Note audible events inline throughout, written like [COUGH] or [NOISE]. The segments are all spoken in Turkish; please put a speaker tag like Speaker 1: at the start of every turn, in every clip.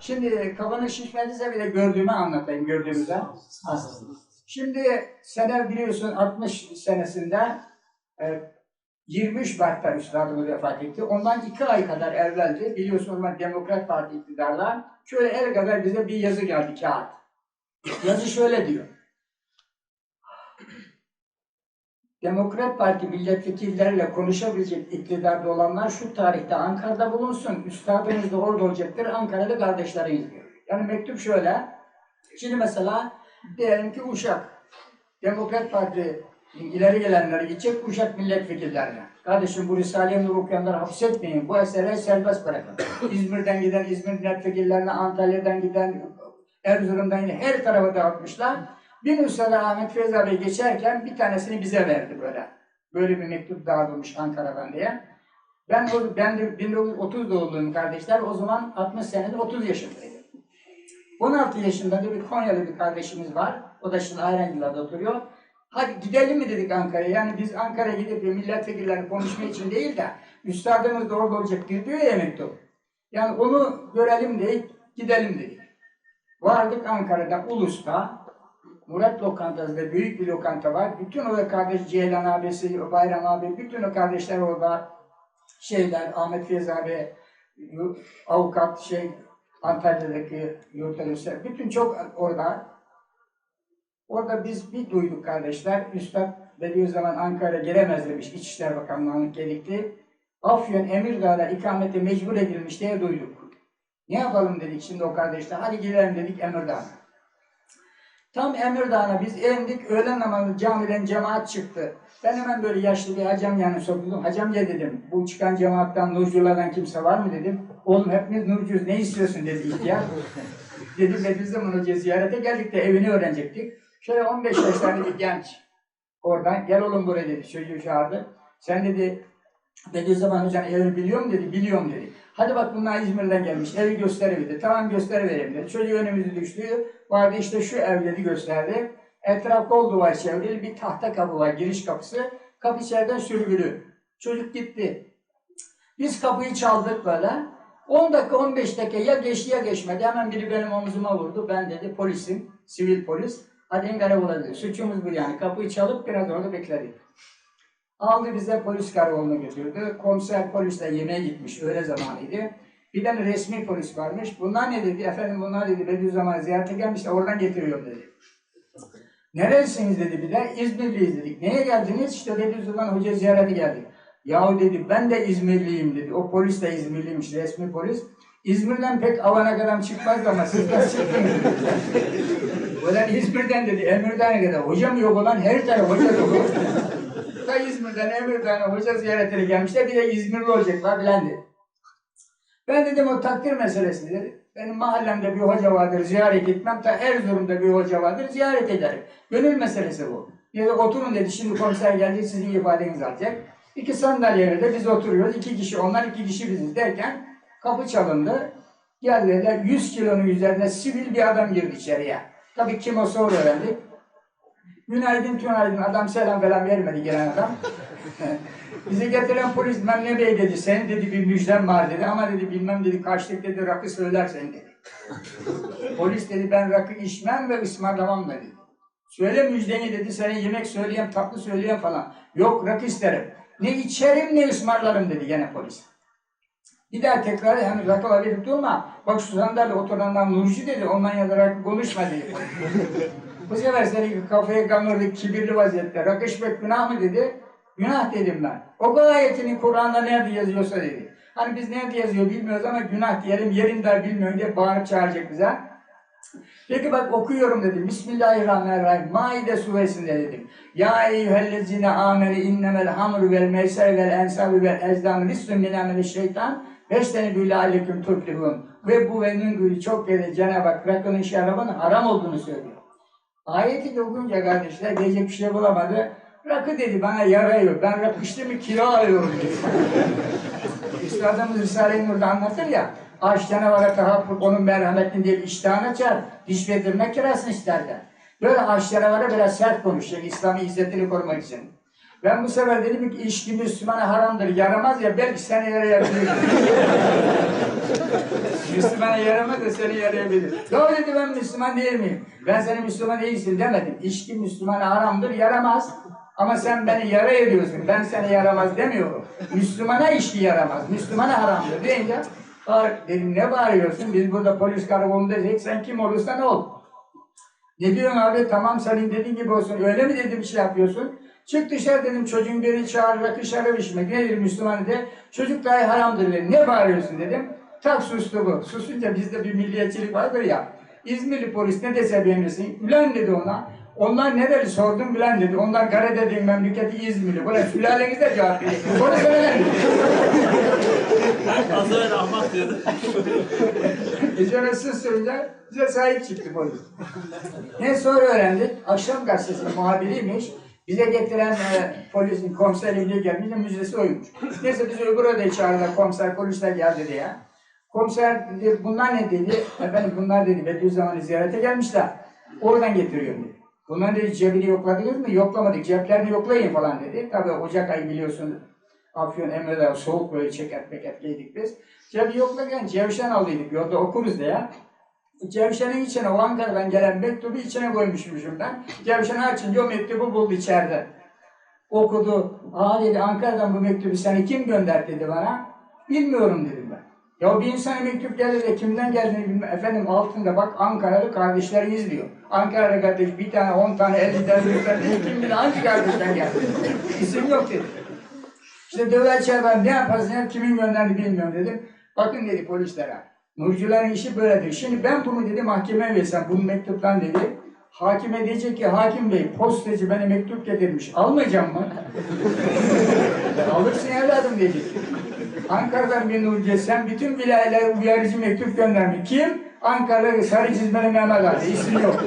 Speaker 1: Şimdi kafanın şişmediyse bile gördüğümü anlatayım gördüğümüzden. Şimdi sene biliyorsun 60 senesinde e, 23 Mart'ta üstadımız vefat etti. Ondan iki ay kadar evveldi. Biliyorsun o zaman Demokrat Parti iktidarla. Şöyle el kadar bize bir yazı geldi kağıt. Yazı şöyle diyor. Demokrat Parti milletvekilleriyle konuşabilecek iktidarda olanlar şu tarihte Ankara'da bulunsun. Üstadınız da orada olacaktır. Ankara'da kardeşleriniz diyor. Yani mektup şöyle. Şimdi mesela diyelim ki Uşak. Demokrat Parti ileri gelenleri gidecek Uşak milletvekillerine. Kardeşim bu Risale-i Nur okuyanları hapsetmeyin. Bu eseri serbest bırakın. [CLEARS THROAT] İzmir'den giden İzmir milletvekillerine, Antalya'dan giden Erzurum'dan yine her tarafa dağıtmışlar. Bir Üstad Ahmet Feyza Bey geçerken bir tanesini bize verdi böyle. Böyle bir mektup dağıtılmış Ankara'dan diye. Ben ben de 1930 doğumluyum kardeşler. O zaman 60 senede 30 yaşındaydım. 16 yaşında da bir Konyalı bir kardeşimiz var. O da şimdi Ayrancılar'da oturuyor. Hadi gidelim mi dedik Ankara'ya. Yani biz Ankara'ya gidip bir milletvekillerine konuşma için değil de üstadımız da orada olacak diyor ya mektup. Yani onu görelim diye gidelim dedik. Vardık Ankara'da Ulus'ta. Murat Lokantası'nda büyük bir lokanta var. Bütün o kardeş Ceylan abisi, Bayram abi, bütün o kardeşler orada. Şeyler, Ahmet Feyz abi, avukat, şey, Antalya'daki yurttaşlar, bütün çok orada. Orada biz bir duyduk kardeşler. Üstad Bediüzzaman Ankara'ya gelemez demiş. İçişler Bakanlığı'nın gerekti. Afyon Emirdağ'da ikamete mecbur edilmiş diye duyduk. Ne yapalım dedik şimdi o kardeşler. Hadi gidelim dedik Emirdağ'a. Tam Emirdağ'a biz indik. Öğlen namazı camiden cemaat çıktı. Ben hemen böyle yaşlı bir hacam yanına soktum. Hacam ya dedim. Bu çıkan cemaattan nurculardan kimse var mı dedim. Oğlum hepimiz nurcuyuz. Ne istiyorsun dedi ihtiyar. [LAUGHS] dedim Bediüzzaman Hoca ziyarete geldik de evini öğrenecektik. Şöyle 15 yaşlarında bir genç. Oradan gel oğlum buraya dedi. Çocuğu çağırdı. Sen dedi Bediüzzaman Hoca'nın evini biliyor mu dedi. Biliyorum dedi. Hadi bak bunlar İzmir'den gelmiş. Evi gösterebildi. Tamam gösterivereyim dedi. Çocuğu önümüzü düştü. Vardı işte şu ev dedi gösterdi. Etraf kol duvar çevrili bir tahta kapı var. Giriş kapısı. Kapı içeriden sürgülü. Çocuk gitti. Biz kapıyı çaldık böyle. 10 dakika 15 dakika ya geçti ya geçmedi. Hemen biri benim omzuma vurdu. Ben dedi polisim. Sivil polis. Hadi karakola dedi. Suçumuz bu yani. Kapıyı çalıp biraz orada bekledik. Aldı bize polis karakoluna götürdü. Komiser polisle yemeğe gitmiş. Öğle zamanıydı. Bir tane resmi polis varmış. Bunlar ne dedi? Efendim bunlar dedi Bediüzzaman'a ziyarete gelmiş de oradan getiriyorum dedi. Neresiniz dedi bir de. İzmirliyiz dedik. Neye geldiniz? İşte Bediüzzaman Hoca ziyarete geldik. Yahu dedi ben de İzmirliyim dedi. O polis de İzmirliymiş resmi polis. İzmir'den pek avana kadar çıkmaz ama siz nasıl çıktınız dedi. Ulan İzmir'den dedi, Emir'den kadar. Hocam yok olan her taraf hoca dolu. Ta İzmir'den Emir'den hoca ziyaretine gelmişler. Bir de İzmirli olacaklar filan dedi. Ben dedim o takdir meselesi dedi. Benim mahallemde bir hoca vardır, ziyaret etmem. Ta Erzurum'da bir hoca vardır, ziyaret ederim. Gönül meselesi bu. Da oturun dedi, şimdi komiser geldi, sizin ifadenizi alacak. İki sandalyede de biz oturuyoruz. iki kişi onlar, iki kişi biziz derken kapı çalındı. Geldiler, 100 kilonun üzerinde sivil bir adam girdi içeriye. Tabii kim o sonra öğrendik. Günaydın, tünaydın. Adam selam falan vermedi gelen adam. [LAUGHS] Bizi getiren polis Memle Bey dedi. Senin dedi bir müjdem var dedi. Ama dedi bilmem dedi kaçlık dedi rakı söylersen dedi. [LAUGHS] polis dedi ben rakı içmem ve ısmarlamam dedi. Söyle müjdeni dedi. Senin yemek söyleyen, tatlı söyleyen falan. Yok rakı isterim. Ne içerim ne ısmarlarım dedi gene polis. Bir daha tekrar hani rakı alabilip durma. Bak şu sandalye oturandan Nurcu dedi. Ondan yana rakı konuşma dedi. [LAUGHS] Bu sefer seni kafaya kamırdı kibirli vaziyette. Rakı içmek günah mı dedi. Günah dedim ben. O ayetinin Kur'an'da nerede yazıyorsa dedi. Hani biz nerede yazıyor bilmiyoruz ama günah diyelim yerinde bilmiyorum diye bağırıp çağıracak bize. Peki bak okuyorum dedim. Bismillahirrahmanirrahim. Maide suresinde dedim. Ya eyyühellezine ameli innemel hamru vel meyser vel ensabi vel ezdam rissün min ameli şeytan beşteni bile aleyküm tuflihun. Ve bu ve nüngülü çok kere Cenab-ı Hak rakının şarabın haram olduğunu söylüyor. Ayeti de okuyunca kardeşler diyecek bir şey bulamadı. Rakı dedi bana yarıyor. Ben rakı içtim mi kilo alıyorum dedi. [LAUGHS] Üstadımız Risale-i Nur'da anlatır ya. Aç canavara tahakkuk onun merhametini değil iştahını açar. Diş ve tırnak kirasını isterler. Böyle aç canavara biraz sert konuşacak İslam'ı izzetini korumak için. Ben bu sefer dedim ki içki Müslümana haramdır, yaramaz ya belki seni yarayabilir. [LAUGHS] Müslümana yaramaz da seni yarayabilir. Doğru dedi ben Müslüman değil miyim? Ben seni Müslüman değilsin demedim. İçki Müslümana haramdır, yaramaz. Ama sen beni yara ediyorsun. Ben seni yaramaz demiyorum. Müslümana içki yaramaz. Müslümana haramdır deyince bağır, dedim ne bağırıyorsun? Biz burada polis karakolundayız. Sen kim olursan ol. Ne diyorsun abi? Tamam senin dediğin gibi olsun. Öyle mi dedim bir şey yapıyorsun? Çık dışarı dedim çocuğun beni çağır rakı şarap içmek. Nedir Müslüman dedi. Çocuk dahi haramdır dedi. Ne bağırıyorsun dedim. Tak sustu bu. Susunca bizde bir milliyetçilik vardır ya. İzmirli polis ne dese beğenirsin. Ülen dedi ona. Onlar ne dedi sordum bilen dedi. Onlar kare dediğim memleketi İzmirli. Böyle sülalenize cevap verin. Polis öyle dedi.
Speaker 2: Az evvel ahmak diyordu.
Speaker 1: Gece susunca bize sahip çıktı polis. Ne sonra öğrendik. Akşam gazetesinin muhabiriymiş. Bize getiren e, polisin komiserliğine gelmiş de müjdesi oymuş. Neyse biz öbür odaya çağırdılar komiser polisler geldi diye. Komiser dedi bunlar ne dedi? Efendim bunlar dedi Bediüzzaman'ı ziyarete gelmişler. Oradan getiriyorum dedi. Bunlar dedi cebini yokladınız mı? Yoklamadık. Ceplerini yoklayın falan dedi. Tabii Ocak ayı biliyorsun Afyon Emre'de soğuk böyle çeket meket giydik biz. Cebi yoklarken cevşen aldıydık yolda okuruz diye. Cevşenin içine o Ankara'dan gelen mektubu içine koymuşmuşum ben. Cevşeni açınca o mektubu buldu içeride. Okudu. Aa dedi Ankara'dan bu mektubu seni kim gönderdi dedi bana. Bilmiyorum dedim ben. Ya bir insana mektup gelir de kimden geldiğini bilmem. Efendim altında bak Ankaralı kardeşleriniz diyor. Ankara'da kardeş bir tane, on tane, elli tane, yüz tane, kim bilir hangi kardeşten geldi. İsim yok dedi. İşte döver çağırlar ne yaparsın ya kimin gönderdi bilmiyorum dedim. Bakın dedi polislere. Nurcuların işi böyledir. Şimdi ben bunu dedi mahkemeye versem bu mektuptan dedi. Hakime diyecek ki hakim bey postacı bana mektup getirmiş. Almayacağım mı? [LAUGHS] Alırsın evladım diyecek. Ankara'dan bir Nurcu sen bütün vilayelere uyarıcı mektup göndermiş. Kim? Ankara'da sarı çizmeli Mehmet Ali. İsim yok.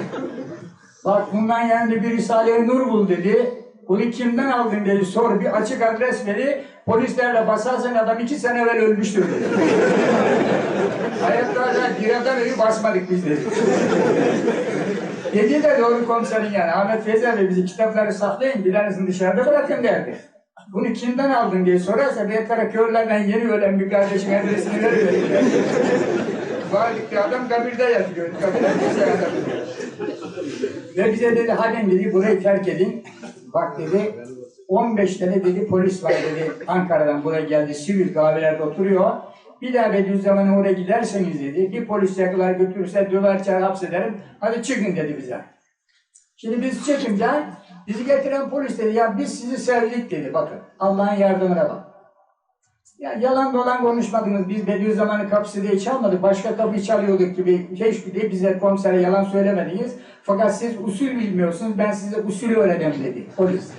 Speaker 1: Bak bundan yanında bir Risale-i Nur bul dedi. Bunu kimden aldın dedi sor bir açık adres veri. Polislerle basarsan adam iki sene evvel ölmüştür dedi. Hayatta da biradan ölü basmadık biz dedi. Dedi de doğru komiserin yani. Ahmet Feyzi Bey bizi kitapları saklayın tanesini dışarıda bırakın derdi. Bunu kimden aldın diye sorarsa bir tara körlerden yeni ölen bir kardeşin adresini veriyor. [LAUGHS] Bir adam kabirde yatıyor. Kabirde. Ve bize dedi hadi dedi burayı terk edin. Bak dedi 15 tane dedi polis var dedi Ankara'dan buraya geldi sivil kahvelerde oturuyor. Bir daha Bediüzzaman'a oraya giderseniz dedi bir polis yakalar götürürse döver çağır hapsederim. Hadi çıkın dedi bize. Şimdi biz çıkınca bizi getiren polis dedi ya biz sizi sevdik dedi bakın Allah'ın yardımına bak. Ya yalan dolan konuşmadınız. Biz Bediüzzaman'ın kapısı diye çalmadık. Başka kapıyı çalıyorduk gibi. Keşke diye bize komisere yalan söylemediniz. Fakat siz usul bilmiyorsunuz. Ben size usulü öğreteceğim dedi polis.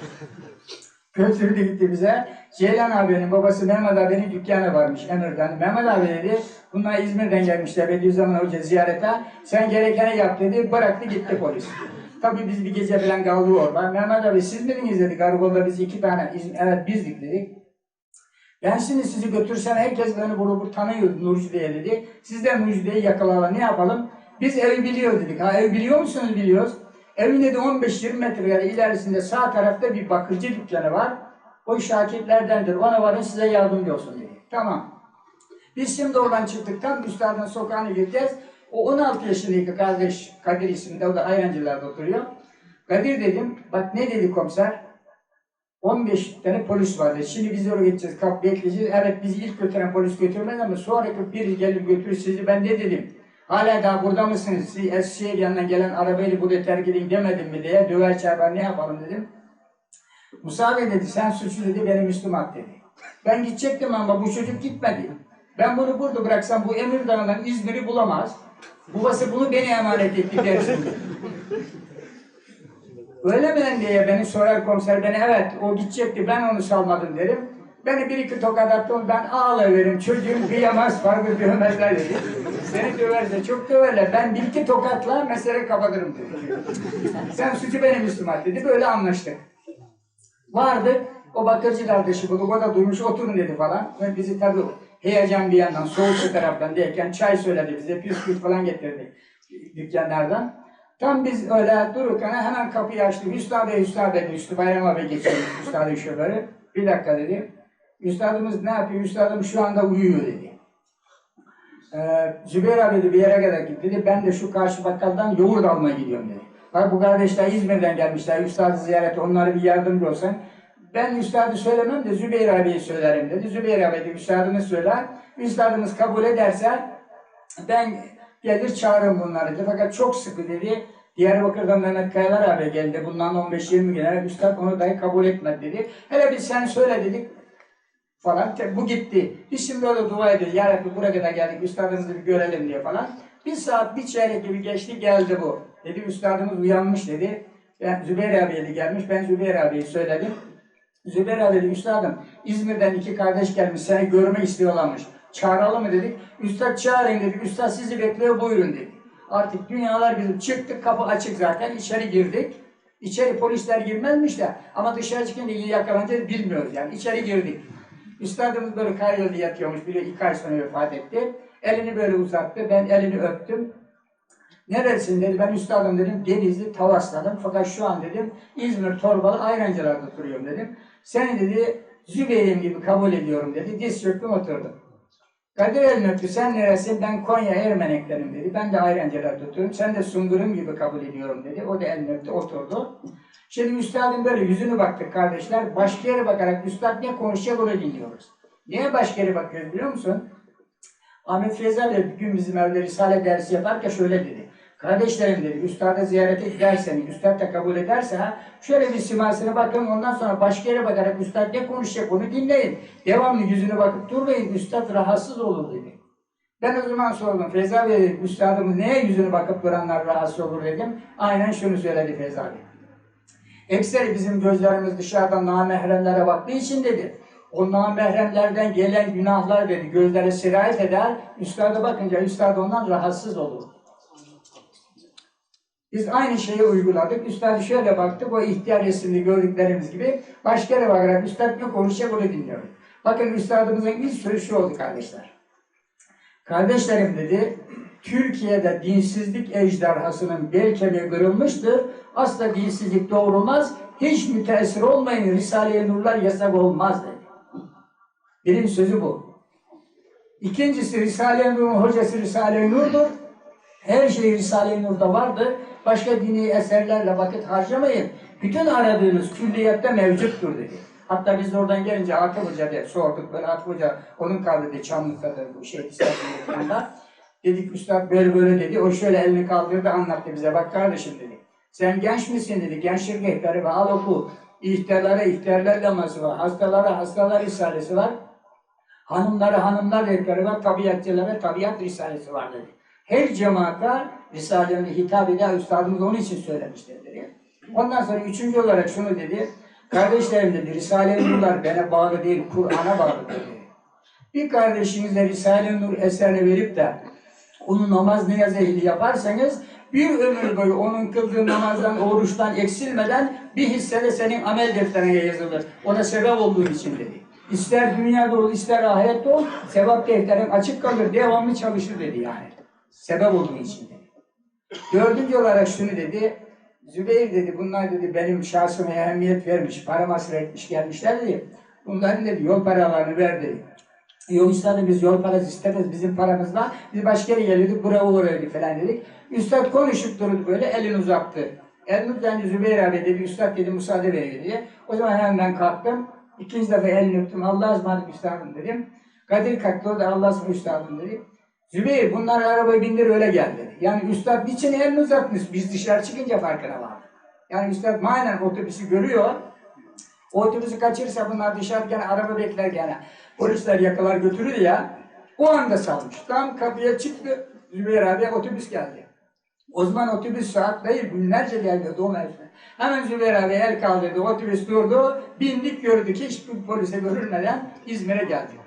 Speaker 1: [LAUGHS] Götürdü gitti bize. Ceylan abinin babası Mehmet abinin dükkanı varmış Emir'den. Mehmet abi dedi, bunlar İzmir'den gelmişler Bediüzzaman Hoca ziyarete. Sen gerekeni yap dedi, bıraktı gitti polis. Tabii biz bir gece falan kaldık orada. Mehmet abi siz miydiniz dedi, karakolda biz iki tane, İzmir, evet bizdik dedik. Ben şimdi sizi götürsem herkes beni burada tanıyor Nurcu diye dedi. Siz de Nurcu diye yakalarlar ne yapalım? Biz evi biliyor dedik. Ha ev biliyor musunuz? Biliyoruz. Evin dedi 15-20 metre ilerisinde sağ tarafta bir bakıcı dükkanı var. O şakirtlerdendir. Ona varın size yardımcı olsun dedi. Tamam. Biz şimdi oradan çıktık. Tam Üstad'ın sokağına gireceğiz. O 16 yaşındaki kardeş Kadir isminde. O da Ayrancılar'da oturuyor. Kadir dedim. Bak ne dedi komiser? 15 tane polis vardı. Şimdi biz oraya gideceğiz, kap bekleyeceğiz. Evet bizi ilk götüren polis götürmez ama sonraki biri gelir götürür sizi. Ben ne dedim? Hala daha burada mısınız? Siz Eskişehir yanından gelen arabayla buraya terk edin demedim mi diye döver çarpar ne yapalım dedim. Musa Bey dedi sen suçlu dedi beni Müslüman dedi. Ben gidecektim ama bu çocuk gitmedi. Ben bunu burada bıraksam bu Emirdağ'dan İzmir'i bulamaz. Babası bunu beni emanet etti dersin. Öyle mi diye beni sorar komiser beni evet o gidecekti ben onu salmadım derim. Beni bir iki tokat attım ben ağlayıverim çocuğum kıyamaz farkı dövmezler dedi. Seni döverse çok döverler ben bir iki tokatla mesele kapatırım dedi. Sen suçu benim Müslüman dedi böyle anlaştık. Vardık o bakırcı kardeşi bulduk o da durmuş oturun dedi falan. Ve bizi tabii heyecan bir yandan soğuk bir taraftan derken çay söyledi bize bisküvit falan getirdi dükkanlardan. Tam biz öyle dururken hemen kapıyı açtı. Üstad Bey, Üstad Bey, Üstad Bayram abi geçiyor. Üstadın şoförü. Bir dakika dedi. Üstadımız ne yapıyor? Üstadım şu anda uyuyor dedi. Ee, Zübeyir abi de bir yere kadar gitti dedi. Ben de şu karşı bakkaldan yoğurt almaya gidiyorum dedi. Bak bu kardeşler İzmir'den gelmişler. Üstadı ziyaret onlara bir yardımcı olsan. Ben üstadı söylemem de Zübeyir abiye söylerim dedi. Zübeyir abi de üstadımız söyler. Üstadımız kabul ederse ben gelir çağırırım bunları dedi. Fakat çok sıkı dedi. Diyarbakır'dan Mehmet Kayalar abi geldi. Bundan 15-20 gün üstad onu dahi kabul etmedi dedi. Hele bir sen söyle dedik falan. Bu gitti. Biz şimdi öyle dua ediyoruz. Ya Rabbi buraya kadar geldik. Üstadımızı bir görelim diye falan. Bir saat bir çeyrek gibi geçti geldi bu. Dedi üstadımız uyanmış dedi. Ben Zübeyir abiye de gelmiş. Ben Zübeyir abiye söyledim. Zübeyir abi dedi üstadım İzmir'den iki kardeş gelmiş seni görmek istiyorlarmış. Çağıralım mı dedik. Üstad çağırın dedik. Üstad sizi bekliyor buyurun dedi. Artık dünyalar bizim çıktık kapı açık zaten içeri girdik. İçeri polisler girmezmiş de ama dışarı çıkınca iyi yakalanacağız bilmiyoruz yani. İçeri girdik. Üstadımız böyle karyolda yatıyormuş. Biri iki ay sonra vefat etti. Elini böyle uzattı. Ben elini öptüm. Neresin dedi. Ben üstadım dedim. Denizli Tavas'tadım. Fakat şu an dedim İzmir Torbalı Ayrancılar'da oturuyorum dedim. Seni dedi Zübeyir'im gibi kabul ediyorum dedi. Diz çöktüm oturdum. Kadir elini. Sen neresin? Ben Konya Ermeneklerim dedi. Ben de Ayrancılar'da oturuyorum. Sen de Sungur'um gibi kabul ediyorum dedi. O da elini oturdu. Şimdi üstadın böyle yüzüne baktık kardeşler. Başka yere bakarak üstad ne konuşacak onu dinliyoruz. Niye başka yere bakıyoruz biliyor musun? Ahmet Feyza bir gün bizim evde Risale dersi yaparken şöyle dedi. Kardeşlerim dedi, üstada ziyarete giderseniz, üstad da kabul ederse ha, şöyle bir simasına bakın, ondan sonra başka yere bakarak üstad ne konuşacak onu dinleyin. Devamlı yüzüne bakıp durmayın, üstad rahatsız olur dedi. Ben o zaman sordum, Feyza Bey dedim, üstadımız neye yüzüne bakıp duranlar rahatsız olur dedim. Aynen şunu söyledi Feyza Bey. Ekseri bizim gözlerimiz dışarıdan namahremlere baktığı için dedi. O namahremlerden gelen günahlar dedi gözlere sirayet eder. Üstada bakınca üstad ondan rahatsız olur. Biz aynı şeyi uyguladık. Üstad şöyle baktık. O ihtiyar resimli gördüklerimiz gibi başka yere bakarak üstad ne konuşacak onu dinliyoruz. Bakın üstadımızın ilk sözü şu oldu kardeşler. Kardeşlerim dedi, Türkiye'de dinsizlik ejderhasının bel kemiği kırılmıştır. Asla dinsizlik doğrulmaz. Hiç müteessir olmayın. Risale-i Nurlar yasak olmaz dedi. Birinci sözü bu. İkincisi Risale-i Nur'un hocası Risale-i Nur'dur. Her şey Risale-i Nur'da vardır. Başka dini eserlerle vakit harcamayın. Bütün aradığınız külliyette mevcuttur dedi. Hatta biz oradan gelince Atıf Hoca diye sorduk. Böyle Atıf Hoca onun kaldırdığı Çamlıka'da bu şey İstanbul'da. Dedik üstad böyle böyle dedi. O şöyle elini kaldırdı anlattı bize. Bak kardeşim dedi. Sen genç misin dedi. Gençlik rehberi var. Al oku. İhtiyarlara ihtiyarlar laması var. Hastalara hastalar risalesi var. Hanımlara hanımlar rehberi var. Tabiatçılara tabiat risalesi var dedi. Her cemaata Risale'nin hitap eden üstadımız onun için söylemiştir dedi. Ondan sonra üçüncü olarak şunu dedi. Kardeşlerim dedi, Risale-i Nurlar bana bağlı değil, Kur'an'a bağlı dedi. Bir kardeşinize Risale-i Nur eserini verip de onu namaz niyaz ehli yaparsanız bir ömür boyu onun kıldığı namazdan, oruçtan eksilmeden bir hisse de senin amel defterine yazılır. Ona sebep olduğu için dedi. İster dünyada ol, ister ahirette ol, sevap defterin açık kalır, devamlı çalışır dedi yani. Sebep olduğu için dedi. Dördüncü olarak şunu dedi. Zübeyir dedi, bunlar dedi benim şahsıma ehemmiyet vermiş, para masraf etmiş gelmişler dedi. Bunların dedi yol paralarını ver dedi. Yok üstadım biz yol parası istemez bizim paramızla. Biz başka yere geliyorduk buraya uğrayorduk falan dedik. Üstad konuşup durdu böyle elini uzattı. Elini uzanınca Zübeyir abi dedi üstad dedi müsaade veriyor diye. O zaman hemen kalktım. İkinci defa elini öptüm. Allah'a ısmarladık üstadım dedim. Kadir kalktı o da Allah'a ısmarladık üstadım dedi. Zübeyir bunlar arabaya bindir öyle gel dedi. Yani üstad niçin elini uzatmış? Biz dışarı çıkınca farkına var. Yani üstad manen otobüsü görüyor. Otobüsü kaçırırsa bunlar dışarıken araba beklerken polisler yakalar götürür ya. O anda salmış. Tam kapıya çıktı. Zübeyir abi otobüs geldi. O zaman otobüs saat değil günlerce geliyordu o mevsimde. Hemen Zübeyir abi el kaldırdı. Otobüs durdu. Bindik gördük. Hiç polise görülmeden İzmir'e geldik.